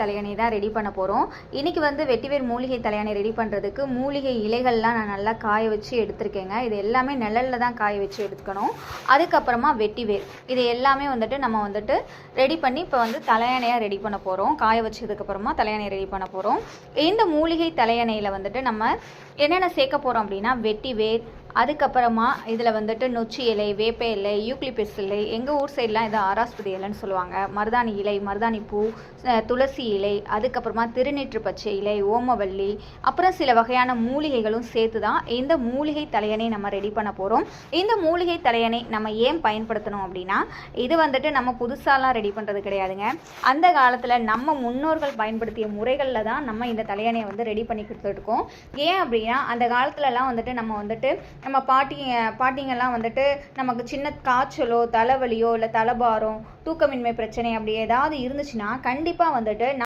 தலையணை தான் ரெடி பண்ண போகிறோம் இன்றைக்கி வந்து வெட்டிவேர் மூலிகை தலையணை ரெடி பண்ணுறதுக்கு மூலிகை இலைகள்லாம் நான் நல்லா காய வச்சு எடுத்திருக்கேங்க. இது எல்லாமே நிழலில் தான் காய வச்சு எடுத்துக்கணும் அதுக்கப்புறமா வெட்டிவேர். இது எல்லாமே வந்துட்டு நம்ம வந்துட்டு ரெடி பண்ணி இப்போ வந்து தலையணையாக ரெடி பண்ண போகிறோம் காய வச்சதுக்கப்புறமா தலையணை ரெடி பண்ண போகிறோம் இந்த மூலிகை தலையணையில் வந்துட்டு நம்ம என்னென்ன சேர்க்க போகிறோம் அப்படின்னா வெட்டிவேர் அதுக்கப்புறமா இதில் வந்துட்டு நொச்சி இலை வேப்ப இலை யூக்லிபிஸ் இலை எங்கள் ஊர் சைட்லாம் இதை ஆராஸ்பதி இலைன்னு சொல்லுவாங்க. மருதாணி இலை மருதாணி பூ துளசி இலை அதுக்கப்புறமா திருநீற்று பச்சை இலை ஓமவல்லி அப்புறம் சில வகையான மூலிகைகளும் சேர்த்து தான் இந்த மூலிகை தலையணை நம்ம ரெடி பண்ண போகிறோம் இந்த மூலிகை தலையணை நம்ம ஏன் பயன்படுத்தணும் அப்படின்னா இது வந்துட்டு நம்ம புதுசாலாம் ரெடி பண்ணுறது கிடையாதுங்க. அந்த காலத்தில் நம்ம முன்னோர்கள் பயன்படுத்திய முறைகளில் தான் நம்ம இந்த தலையணையை வந்து ரெடி பண்ணி கொடுத்துருக்கோம் ஏன் அப்படின்னா அந்த காலத்துலலாம் வந்துட்டு நம்ம வந்துட்டு நம்ம பாட்டிங்க பாட்டிங்கெல்லாம் வந்துட்டு நமக்கு சின்ன காய்ச்சலோ தலைவலியோ இல்லை தலைபாரம் தூக்கமின்மை பிரச்சனை அப்படி ஏதாவது இருந்துச்சுன்னா கண்டிப்பாக வந்துட்டு